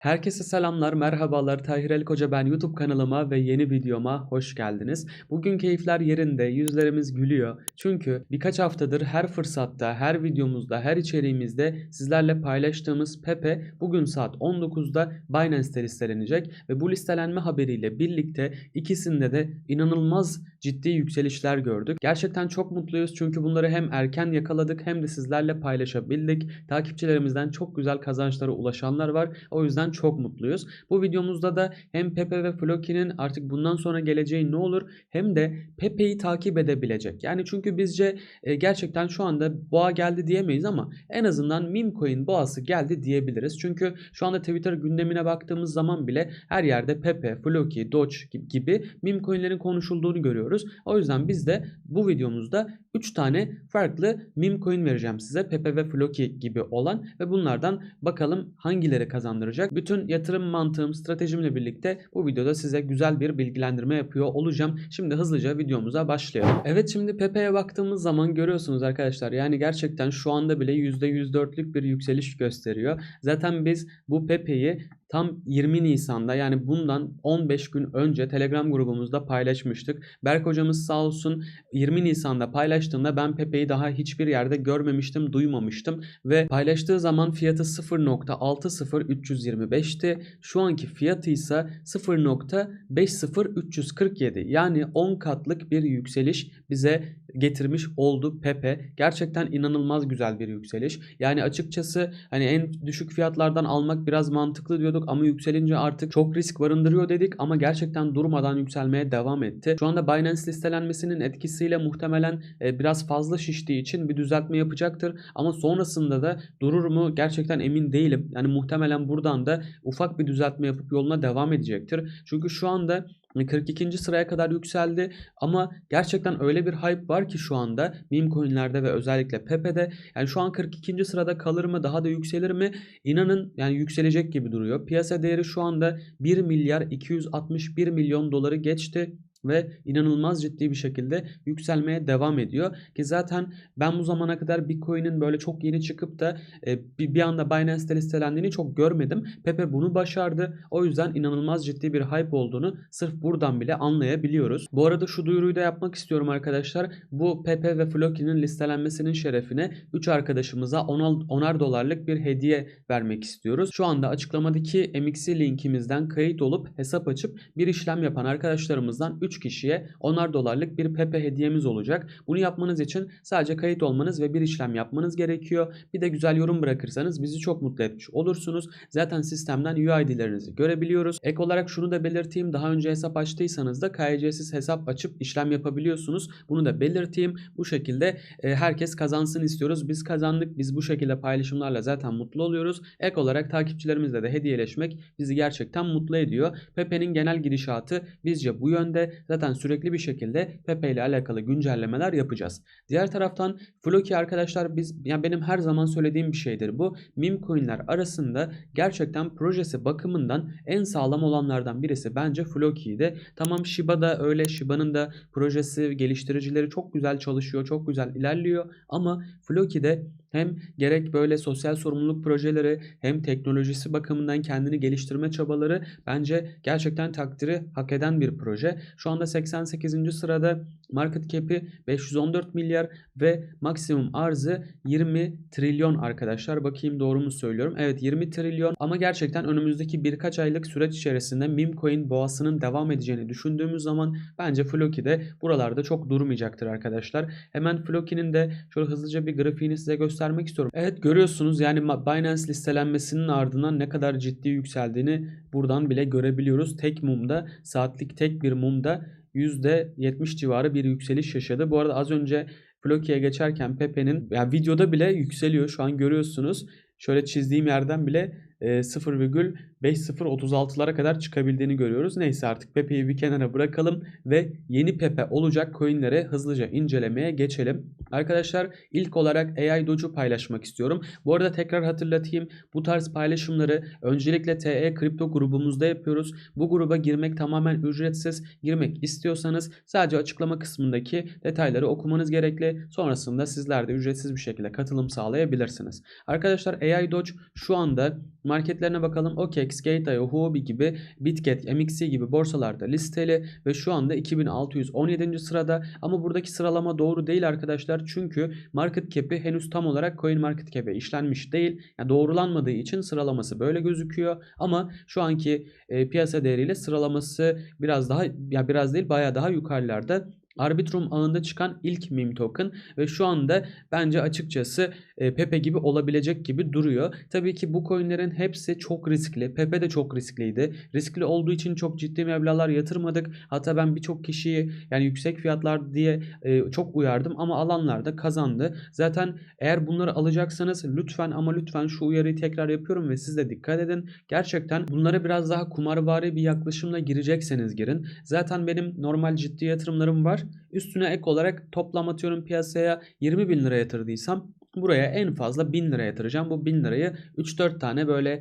Herkese selamlar, merhabalar. Tahir El Koca ben YouTube kanalıma ve yeni videoma hoş geldiniz. Bugün keyifler yerinde, yüzlerimiz gülüyor. Çünkü birkaç haftadır her fırsatta, her videomuzda, her içeriğimizde sizlerle paylaştığımız Pepe bugün saat 19'da Binance'te listelenecek ve bu listelenme haberiyle birlikte ikisinde de inanılmaz ciddi yükselişler gördük. Gerçekten çok mutluyuz çünkü bunları hem erken yakaladık hem de sizlerle paylaşabildik. Takipçilerimizden çok güzel kazançlara ulaşanlar var. O yüzden çok mutluyuz. Bu videomuzda da hem Pepe ve Floki'nin artık bundan sonra geleceği ne olur hem de Pepe'yi takip edebilecek. Yani çünkü bizce e, gerçekten şu anda boğa geldi diyemeyiz ama en azından meme coin boğası geldi diyebiliriz. Çünkü şu anda Twitter gündemine baktığımız zaman bile her yerde Pepe, Floki, Doge gibi meme coinlerin konuşulduğunu görüyoruz. O yüzden biz de bu videomuzda 3 tane farklı meme coin vereceğim size. Pepe ve Floki gibi olan ve bunlardan bakalım hangileri kazandıracak. Bütün yatırım mantığım, stratejimle birlikte bu videoda size güzel bir bilgilendirme yapıyor olacağım. Şimdi hızlıca videomuza başlayalım. Evet şimdi Pepe'ye baktığımız zaman görüyorsunuz arkadaşlar. Yani gerçekten şu anda bile %104'lük bir yükseliş gösteriyor. Zaten biz bu Pepe'yi tam 20 Nisan'da yani bundan 15 gün önce Telegram grubumuzda paylaşmıştık. Berk hocamız sağ olsun 20 Nisan'da paylaştığında ben Pepe'yi daha hiçbir yerde görmemiştim, duymamıştım ve paylaştığı zaman fiyatı 0.60325'ti. Şu anki fiyatı ise 0.50347 yani 10 katlık bir yükseliş bize getirmiş oldu Pepe. Gerçekten inanılmaz güzel bir yükseliş. Yani açıkçası hani en düşük fiyatlardan almak biraz mantıklı diyorduk ama yükselince artık çok risk barındırıyor dedik ama gerçekten durmadan yükselmeye devam etti. Şu anda Binance listelenmesinin etkisiyle muhtemelen e, biraz fazla şiştiği için bir düzeltme yapacaktır ama sonrasında da durur mu gerçekten emin değilim. Yani muhtemelen buradan da ufak bir düzeltme yapıp yoluna devam edecektir. Çünkü şu anda 42. sıraya kadar yükseldi ama gerçekten öyle bir hype var ki şu anda meme coinlerde ve özellikle Pepe'de yani şu an 42. sırada kalır mı daha da yükselir mi inanın yani yükselecek gibi duruyor. Piyasa değeri şu anda 1 milyar 261 milyon doları geçti ve inanılmaz ciddi bir şekilde yükselmeye devam ediyor. Ki zaten ben bu zamana kadar Bitcoin'in böyle çok yeni çıkıp da e, bir, bir anda Binance'te listelendiğini çok görmedim. Pepe bunu başardı. O yüzden inanılmaz ciddi bir hype olduğunu sırf buradan bile anlayabiliyoruz. Bu arada şu duyuruyu da yapmak istiyorum arkadaşlar. Bu Pepe ve Floki'nin listelenmesinin şerefine 3 arkadaşımıza 10'ar dolarlık bir hediye vermek istiyoruz. Şu anda açıklamadaki MXC linkimizden kayıt olup hesap açıp bir işlem yapan arkadaşlarımızdan 3 3 kişiye 10'ar dolarlık bir Pepe hediyemiz olacak. Bunu yapmanız için sadece kayıt olmanız ve bir işlem yapmanız gerekiyor. Bir de güzel yorum bırakırsanız bizi çok mutlu etmiş olursunuz. Zaten sistemden UID'lerinizi görebiliyoruz. Ek olarak şunu da belirteyim. Daha önce hesap açtıysanız da KYC'siz hesap açıp işlem yapabiliyorsunuz. Bunu da belirteyim. Bu şekilde e, herkes kazansın istiyoruz. Biz kazandık. Biz bu şekilde paylaşımlarla zaten mutlu oluyoruz. Ek olarak takipçilerimizle de hediyeleşmek bizi gerçekten mutlu ediyor. Pepe'nin genel gidişatı bizce bu yönde. Zaten sürekli bir şekilde Pepe ile alakalı güncellemeler yapacağız. Diğer taraftan Floki arkadaşlar biz yani benim her zaman söylediğim bir şeydir bu. Meme coinler arasında gerçekten projesi bakımından en sağlam olanlardan birisi bence Floki'ydi. Tamam Shiba da öyle. Shiba'nın da projesi, geliştiricileri çok güzel çalışıyor, çok güzel ilerliyor ama Floki'de hem gerek böyle sosyal sorumluluk projeleri hem teknolojisi bakımından kendini geliştirme çabaları bence gerçekten takdiri hak eden bir proje. Şu anda 88. sırada market cap'i 514 milyar ve maksimum arzı 20 trilyon arkadaşlar. Bakayım doğru mu söylüyorum? Evet 20 trilyon ama gerçekten önümüzdeki birkaç aylık süreç içerisinde meme coin boğasının devam edeceğini düşündüğümüz zaman bence Floki de buralarda çok durmayacaktır arkadaşlar. Hemen Floki'nin de şöyle hızlıca bir grafiğini size göstermek istiyorum. Evet görüyorsunuz yani Binance listelenmesinin ardından ne kadar ciddi yükseldiğini buradan bile görebiliyoruz. Tek mumda saatlik tek bir mumda %70 civarı bir yükseliş yaşadı. Bu arada az önce Floki'ye geçerken Pepe'nin yani videoda bile yükseliyor şu an görüyorsunuz. Şöyle çizdiğim yerden bile 0,5036'lara kadar çıkabildiğini görüyoruz. Neyse artık Pepe'yi bir kenara bırakalım ve yeni Pepe olacak coinlere hızlıca incelemeye geçelim. Arkadaşlar ilk olarak AI Doge'u paylaşmak istiyorum. Bu arada tekrar hatırlatayım. Bu tarz paylaşımları öncelikle TE Kripto grubumuzda yapıyoruz. Bu gruba girmek tamamen ücretsiz. Girmek istiyorsanız sadece açıklama kısmındaki detayları okumanız gerekli. Sonrasında sizler de ücretsiz bir şekilde katılım sağlayabilirsiniz. Arkadaşlar AI Doge şu anda Marketlerine bakalım. OKEX, Gate.io, Huobi gibi, Bitget, MXC gibi borsalarda listeli ve şu anda 2617. sırada. Ama buradaki sıralama doğru değil arkadaşlar. Çünkü market cap'i henüz tam olarak coin market cap'e işlenmiş değil. Yani doğrulanmadığı için sıralaması böyle gözüküyor. Ama şu anki e, piyasa değeriyle sıralaması biraz daha ya biraz değil bayağı daha yukarılarda. Arbitrum ağında çıkan ilk meme token ve şu anda bence açıkçası e, Pepe gibi olabilecek gibi duruyor. Tabii ki bu coinlerin hepsi çok riskli. Pepe de çok riskliydi. Riskli olduğu için çok ciddi meblağlar yatırmadık. Hatta ben birçok kişiyi yani yüksek fiyatlar diye e, çok uyardım ama alanlar da kazandı. Zaten eğer bunları alacaksanız lütfen ama lütfen şu uyarıyı tekrar yapıyorum ve siz de dikkat edin. Gerçekten bunlara biraz daha kumarvari bir yaklaşımla girecekseniz girin. Zaten benim normal ciddi yatırımlarım var. Üstüne ek olarak toplam atıyorum piyasaya 20 bin lira yatırdıysam buraya en fazla 1000 lira yatıracağım. Bu 1000 lirayı 3-4 tane böyle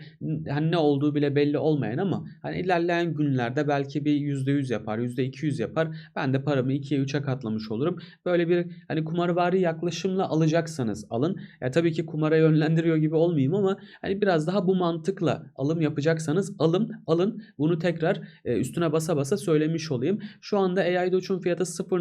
hani ne olduğu bile belli olmayan ama hani ilerleyen günlerde belki bir %100 yapar, %200 yapar. Ben de paramı 2'ye 3'e katlamış olurum. Böyle bir hani kumarvari yaklaşımla alacaksanız alın. Ya tabii ki kumara yönlendiriyor gibi olmayayım ama hani biraz daha bu mantıkla alım yapacaksanız alın, alın. Bunu tekrar üstüne basa basa söylemiş olayım. Şu anda AI Doge'un fiyatı 0.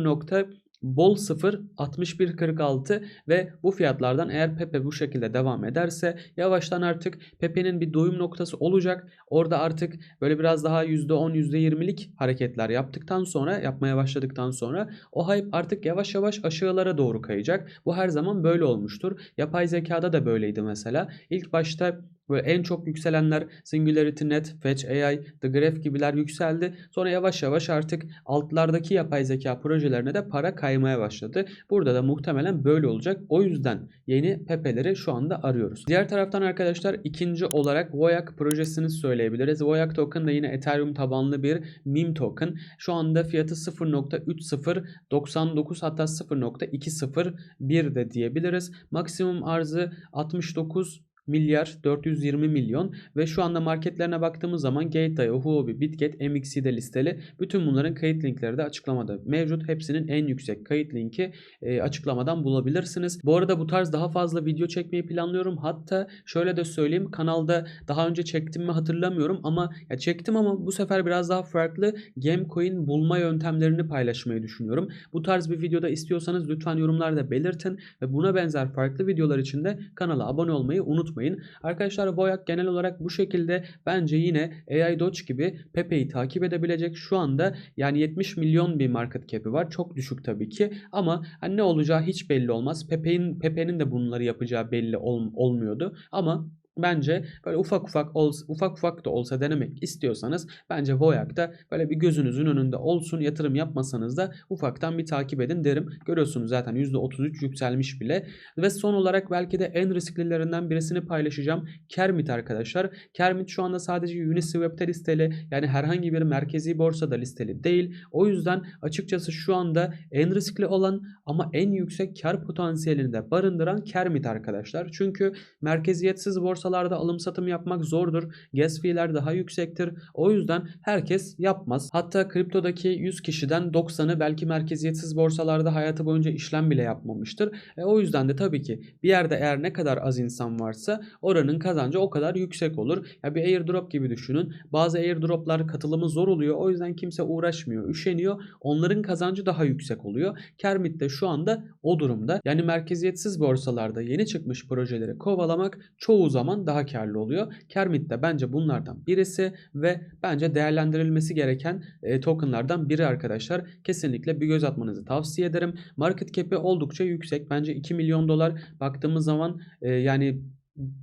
Bol 0 61.46 ve bu fiyatlardan eğer Pepe bu şekilde devam ederse yavaştan artık Pepe'nin bir doyum noktası olacak. Orada artık böyle biraz daha %10 %20'lik hareketler yaptıktan sonra yapmaya başladıktan sonra o hype artık yavaş yavaş aşağılara doğru kayacak. Bu her zaman böyle olmuştur. Yapay zekada da böyleydi mesela. İlk başta Böyle en çok yükselenler SingularityNet, Fetch AI, The Graph gibiler yükseldi. Sonra yavaş yavaş artık altlardaki yapay zeka projelerine de para kaymaya başladı. Burada da muhtemelen böyle olacak. O yüzden yeni Pepe'leri şu anda arıyoruz. Diğer taraftan arkadaşlar ikinci olarak Voyak projesini söyleyebiliriz. Voyak token da yine Ethereum tabanlı bir meme token. Şu anda fiyatı 0.3099 hatta 0.201 de diyebiliriz. Maksimum arzı 69 milyar 420 milyon ve şu anda marketlerine baktığımız zaman Gate.io, Huobi, Bitget, MXC'de listeli. Bütün bunların kayıt linkleri de açıklamada mevcut. Hepsinin en yüksek kayıt linki e, açıklamadan bulabilirsiniz. Bu arada bu tarz daha fazla video çekmeyi planlıyorum. Hatta şöyle de söyleyeyim kanalda daha önce çektim mi hatırlamıyorum ama ya çektim ama bu sefer biraz daha farklı Gamecoin bulma yöntemlerini paylaşmayı düşünüyorum. Bu tarz bir videoda istiyorsanız lütfen yorumlarda belirtin ve buna benzer farklı videolar için de kanala abone olmayı unutmayın unutmayın. Arkadaşlar Boyak genel olarak bu şekilde bence yine AI Doge gibi Pepe'yi takip edebilecek şu anda yani 70 milyon bir market cap'i var. Çok düşük tabii ki ama hani ne olacağı hiç belli olmaz. Pepe'nin Pepe'nin de bunları yapacağı belli ol, olmuyordu ama Bence böyle ufak ufak ol, ufak ufak da olsa denemek istiyorsanız bence Voyak'ta böyle bir gözünüzün önünde olsun yatırım yapmasanız da ufaktan bir takip edin derim. Görüyorsunuz zaten %33 yükselmiş bile. Ve son olarak belki de en risklilerinden birisini paylaşacağım. Kermit arkadaşlar. Kermit şu anda sadece Uniswap'te listeli yani herhangi bir merkezi borsada listeli değil. O yüzden açıkçası şu anda en riskli olan ama en yüksek kar potansiyelini de barındıran Kermit arkadaşlar. Çünkü merkeziyetsiz borsa borsalarda alım satım yapmak zordur. Gas fee'ler daha yüksektir. O yüzden herkes yapmaz. Hatta kriptodaki 100 kişiden 90'ı belki merkeziyetsiz borsalarda hayatı boyunca işlem bile yapmamıştır. E, o yüzden de tabii ki bir yerde eğer ne kadar az insan varsa oranın kazancı o kadar yüksek olur. Ya bir airdrop gibi düşünün. Bazı airdroplar katılımı zor oluyor. O yüzden kimse uğraşmıyor, üşeniyor. Onların kazancı daha yüksek oluyor. Kermit de şu anda o durumda. Yani merkeziyetsiz borsalarda yeni çıkmış projeleri kovalamak çoğu zaman zaman daha karlı oluyor. Kermit de bence bunlardan birisi ve bence değerlendirilmesi gereken e, tokenlardan biri arkadaşlar. Kesinlikle bir göz atmanızı tavsiye ederim. Market cap'i oldukça yüksek. Bence 2 milyon dolar baktığımız zaman e, yani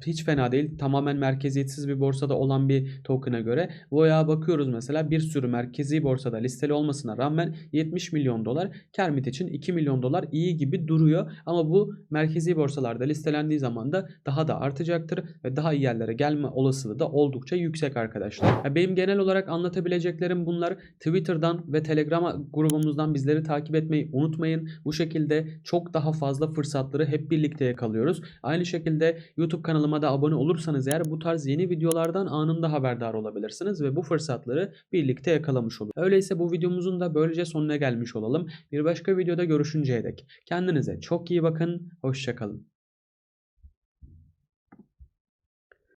hiç fena değil. Tamamen merkeziyetsiz bir borsada olan bir token'a göre. Voya'a bakıyoruz mesela bir sürü merkezi borsada listeli olmasına rağmen 70 milyon dolar. Kermit için 2 milyon dolar iyi gibi duruyor. Ama bu merkezi borsalarda listelendiği zaman da daha da artacaktır ve daha iyi yerlere gelme olasılığı da oldukça yüksek arkadaşlar. benim genel olarak anlatabileceklerim bunlar. Twitter'dan ve Telegram grubumuzdan bizleri takip etmeyi unutmayın. Bu şekilde çok daha fazla fırsatları hep birlikte yakalıyoruz. Aynı şekilde YouTube kanalıma da abone olursanız eğer bu tarz yeni videolardan anında haberdar olabilirsiniz ve bu fırsatları birlikte yakalamış oluruz. Öyleyse bu videomuzun da böylece sonuna gelmiş olalım. Bir başka videoda görüşünceye dek kendinize çok iyi bakın, hoşçakalın.